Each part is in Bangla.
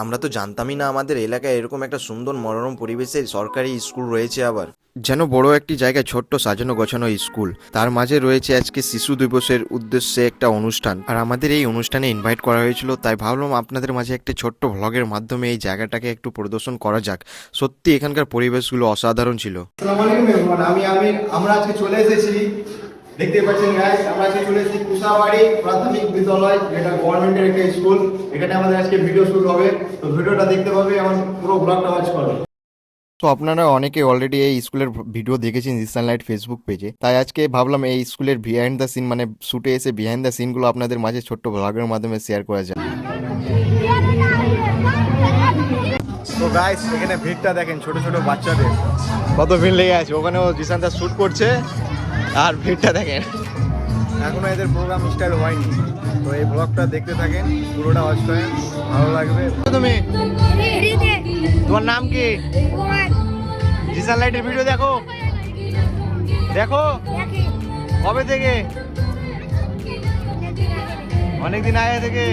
আমরা তো জানতামই না আমাদের এলাকায় এরকম একটা সুন্দর মনোরম পরিবেশে সরকারি স্কুল রয়েছে আবার। যেন বড় একটি জায়গায় ছোট্ট সাজানো গোছানো স্কুল। তার মাঝে রয়েছে আজকে শিশু দিবসের উদ্দেশ্যে একটা অনুষ্ঠান। আর আমাদের এই অনুষ্ঠানে ইনভাইট করা হয়েছিল তাই ভাবলাম আপনাদের মাঝে একটি ছোট্ট ভ্লগের মাধ্যমে এই জায়গাটাকে একটু প্রদর্শন করা যাক। সত্যি এখানকার পরিবেশগুলো অসাধারণ ছিল। আসসালামু আমি আমরা আজকে চলে এসেছি দেখতে পাচ্ছেন গাইস আমরা আজকে চলে এসেছি কুসাবাড়ি প্রাথমিক বিদ্যালয় যেটা গভর্নমেন্টের একটা স্কুল। এখানে আমাদের আজকে ভিডিও শুট হবে। তো ভিডিওটা দেখতে পাবে আমার পুরো ব্লগটা ওয়াচ করো। তো আপনারা অনেকে অলরেডি এই স্কুলের ভিডিও দেখেছেন ইস্টার্ন লাইট ফেসবুক পেজে তাই আজকে ভাবলাম এই স্কুলের বিহাইন্ড দ্য সিন মানে শুটে এসে বিহাইন্ড দ্য সিনগুলো আপনাদের মাঝে ছোট্ট ব্লগের মাধ্যমে শেয়ার করা যায় তো গাইস এখানে ভিড়টা দেখেন ছোট ছোট বাচ্চাদের। কত ভিড় লেগে আছে। ওখানেও জিসান দা শুট করছে। আর ভিড়টা দেখেন। এখনও এদের প্রোগ্রাম স্টাইল হয়নি। তো এই ব্লগটা দেখতে থাকেন পুরোটা ওয়াচ করেন ভালো লাগবে। তুমি? তোমার নাম কি? জিসান লাইটের ভিডিও দেখো। দেখো। কবে থেকে? অনেকদিন আগে থেকে।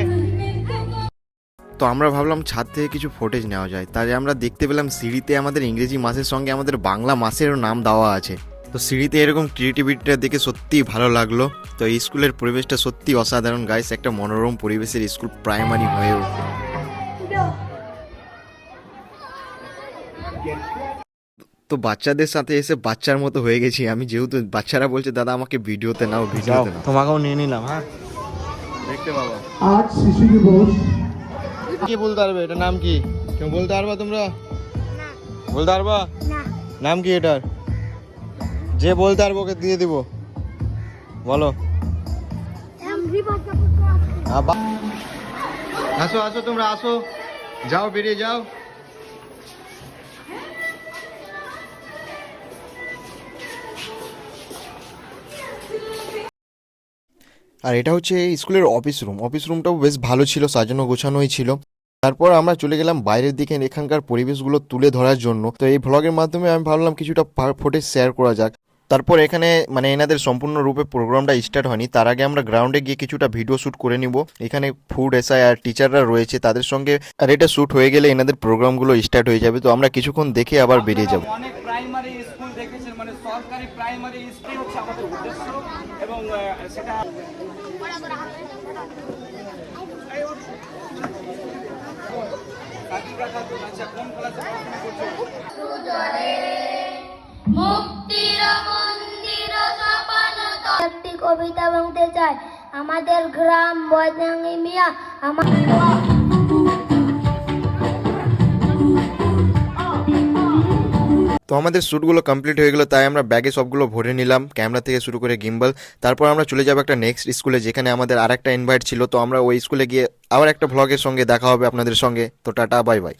তো আমরা ভাবলাম ছাদ থেকে কিছু ফুটেজ নেওয়া যায়। তাই আমরা দেখতে পেলাম সিঁড়িতে আমাদের ইংরেজি মাসের সঙ্গে আমাদের বাংলা মাসেরও নাম দেওয়া আছে। তো সিঁড়িতে এরকম ক্রিয়েটিভিটিটা দেখে সত্যিই ভালো লাগল। তো এই স্কুলের পরিবেশটা সত্যি অসাধারণ। গাইস একটা মনোরম পরিবেশের স্কুল প্রাইমারি হয়েও তো বাচ্চাদের সাথে এসে বাচ্চার মতো হয়ে গেছি আমি। যেহেতু বাচ্চারা বলছে দাদা আমাকে ভিডিওতে নাও ভিডিওতে নাও। তোমাকেও নিয়ে নিলাম হ্যাঁ? দেখতে পাবো। আজ শিশু দিবস। কি বলতে পারবে? এটার নাম কি? কেউ বলতে পারবা তোমরা? বলতে পারবা? নাম কি এটার? যে বলতে পারব ওকে দিয়ে দিব। বলো। আসো আসো তোমরা আসো। যাও বেরিয়ে যাও। আর এটা হচ্ছে স্কুলের অফিস রুম। অফিস রুমটাও বেশ ভালো ছিল সাজানো গোছানোই ছিল। তারপর আমরা চলে গেলাম বাইরের দিকে এখানকার পরিবেশগুলো তুলে ধরার জন্য। তো এই ভ্লগের মাধ্যমে আমি ভাবলাম কিছুটা ফুটেজ শেয়ার করা যাক। তারপর এখানে মানে এনাদের সম্পূর্ণ রূপে প্রোগ্রামটা স্টার্ট হয়নি। তার আগে আমরা গ্রাউন্ডে গিয়ে কিছুটা ভিডিও শ্যুট করে নিব। এখানে ফুড এসআই আর টিচাররা রয়েছে। তাদের সঙ্গে আর এটা শ্যুট হয়ে গেলে এনাদের প্রোগ্রামগুলো স্টার্ট হয়ে যাবে। তো আমরা কিছুক্ষণ দেখে আবার বেরিয়ে যাব। অনেক প্রাইমারি স্কুল দেখেছেন মানে সরকারি প্রাইমারি স্কুল হচ্ছে আমাদের উদ্দেশ্য। এবং সেটা কাকিকা খাতুন, আচ্ছা কোন ক্লাসে পড়াশোনা করছ? কবিতা বলতে চাই। আমাদের গ্রাম বজরঙ্গি মিয়া, আমার তো আমাদের শ্যুটগুলো কমপ্লিট হয়ে গেলো, তাই আমরা ব্যাগে সবগুলো ভরে নিলাম ক্যামেরা থেকে শুরু করে গিম্বল তারপর আমরা চলে যাব একটা নেক্সট স্কুলে যেখানে আমাদের আর একটা ইনভাইট ছিল। তো আমরা ওই স্কুলে গিয়ে আবার একটা ভ্লগের সঙ্গে দেখা হবে আপনাদের সঙ্গে। তো টাটা বাই বাই